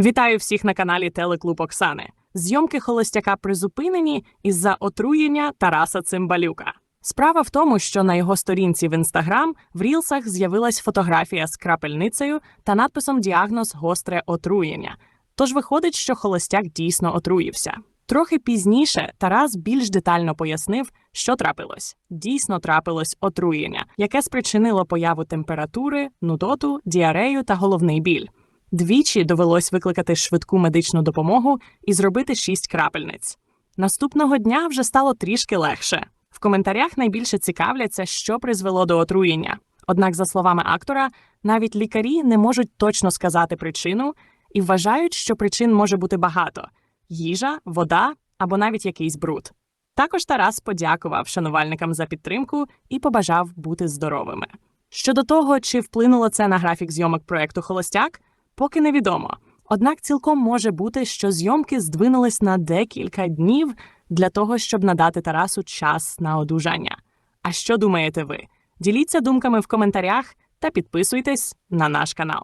Вітаю всіх на каналі Телеклуб Оксани. Зйомки холостяка призупинені із-за отруєння Тараса Цимбалюка. Справа в тому, що на його сторінці в інстаграм в рілсах з'явилась фотографія з крапельницею та надписом діагноз гостре отруєння. Тож виходить, що холостяк дійсно отруївся. Трохи пізніше Тарас більш детально пояснив, що трапилось. Дійсно трапилось отруєння, яке спричинило появу температури, нудоту, діарею та головний біль. Двічі довелось викликати швидку медичну допомогу і зробити шість крапельниць. Наступного дня вже стало трішки легше. В коментарях найбільше цікавляться, що призвело до отруєння. Однак, за словами актора, навіть лікарі не можуть точно сказати причину і вважають, що причин може бути багато: їжа, вода або навіть якийсь бруд. Також Тарас подякував шанувальникам за підтримку і побажав бути здоровими. Щодо того, чи вплинуло це на графік зйомок проекту Холостяк, поки невідомо. Однак цілком може бути, що зйомки здвинулись на декілька днів для того, щоб надати Тарасу час на одужання. А що думаєте ви? Діліться думками в коментарях та підписуйтесь на наш канал.